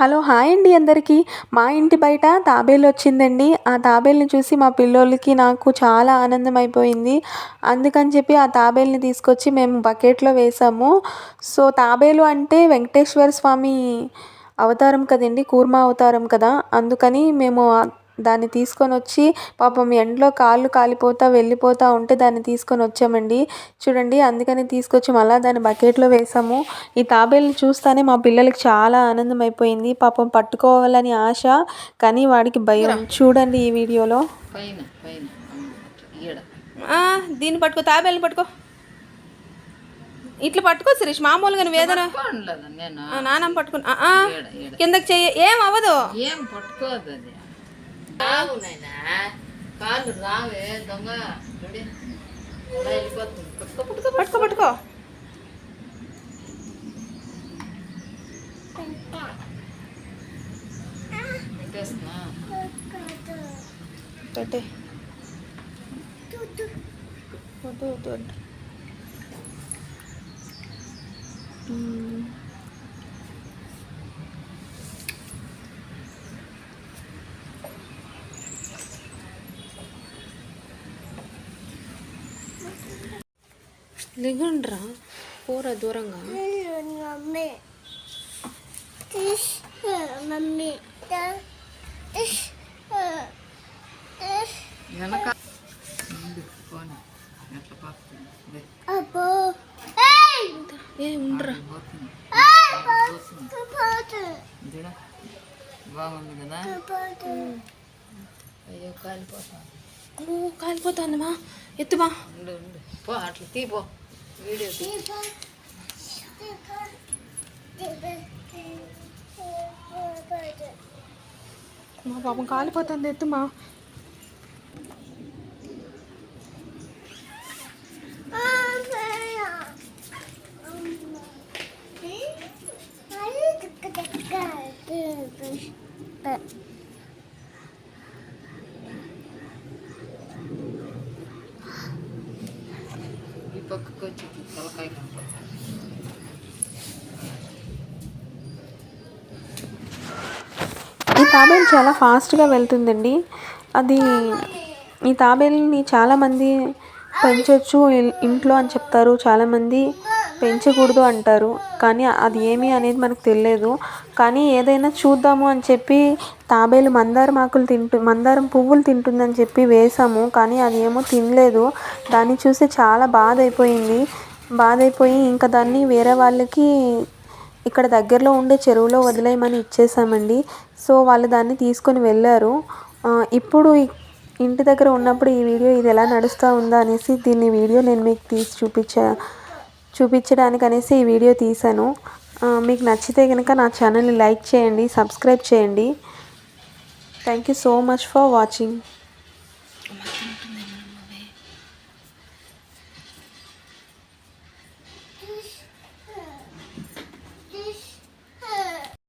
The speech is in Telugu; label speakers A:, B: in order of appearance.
A: హలో హాయ్ అండి అందరికీ. మా ఇంటి బయట తాబేలు వచ్చిందండి. ఆ తాబేలుని చూసి మా పిల్లోళ్ళకి నాకు చాలా ఆనందం అయిపోయింది. అందుకని చెప్పి ఆ తాబేల్ని తీసుకొచ్చి మేము బకెట్లో వేసాము. సో తాబేలు అంటే వెంకటేశ్వర స్వామి అవతారం కదండి కూర్మ అవతారం కదా. అందుకని మేము దాన్ని తీసుకొని వచ్చి పాపం ఎండలో కాళ్ళు కాలిపోతా వెళ్ళిపోతూ ఉంటే దాన్ని తీసుకొని వచ్చామండి. చూడండి అందుకని తీసుకొచ్చి మళ్ళీ దాన్ని బకెట్లో వేసాము. ఈ తాబేలు చూస్తానే మా పిల్లలకి చాలా ఆనందం అయిపోయింది. పాపం పట్టుకోవాలని ఆశ కానీ వాడికి భయం. చూడండి ఈ వీడియోలో.
B: దీన్ని పట్టుకో తాబేలు పట్టుకో. ఇట్లా పట్టుకో శిరీష్ మామూలుగా నువ్వు ఏదైనా
C: నేను
B: ఆ, నానమ్మ పట్టుకుని ఆ, ఆ,
C: ఈడ ఈడ.
B: కిందకి చెయ్యి. ఏం అవ్వదు.
C: ఏం పట్టుకోదు రావు నాయనా. కాళ్ళు రావే దొంగ. పట్టుకో పట్టుకో
B: పట్టుకో. పెట్టే. వద్దు వద్దు వద్దు మ్మ్. లెగండ్రా పోరా దూరంగా
D: మమ్మీ తీస్ మమ్మీ తీస్
C: వెనక ముందు పోనీ ఎట్లా పాకుతుంది లే,
D: అబ్బో
B: ఏ ఉండరా
C: పోతుంది
D: పోతు పోతు
C: చూడ బాగుంది కదా
D: పోతు
C: అయ్యో కాలిపోతాను
B: ఓ కాలిపోతుందమ్మా ఎత్తుమా
C: ఉండు ఉండు పో అట్లా తీపో వీడియో
B: మా పాపం కాలిపోతుంది ఎత్తుమా?
C: ఈ పక్కకు వచ్చి తలకాయ
A: ఈ తాబేలు చాలా ఫాస్ట్గా వెళ్తుందండి. అది ఈ తాబేలుని చాలామంది పెంచవచ్చు ఇల్- ఇంట్లో అని చెప్తారు. చాలామంది పెంచకూడదు అంటారు. కానీ అది ఏమి అనేది మనకు తెలియదు. కానీ ఏదైనా చూద్దాము అని చెప్పి తాబేలు మందారం ఆకులు తింటు మందారం పువ్వులు తింటుందని చెప్పి వేసాము. కానీ అది ఏమో తినలేదు. దాన్ని చూసి చాలా బాధ అయిపోయింది బాధ అయిపోయి ఇంకా దాన్ని వేరే వాళ్ళకి ఇక్కడ దగ్గరలో ఉండే చెరువులో వదిలేయమని ఇచ్చేసామండి. సో వాళ్ళు దాన్ని తీసుకొని వెళ్ళారు. ఇప్పుడు ఇంటి దగ్గర ఉన్నప్పుడు ఈ వీడియో ఇది ఎలా నడుస్తూ ఉందా అనేసి దీన్ని వీడియో నేను మీకు తీసి చూపించా చూపించడానికి అనేసి ఈ వీడియో తీశాను. మీకు నచ్చితే కనుక నా ఛానల్ని లైక్ చేయండి సబ్స్క్రైబ్ చేయండి. Thank you so much for watching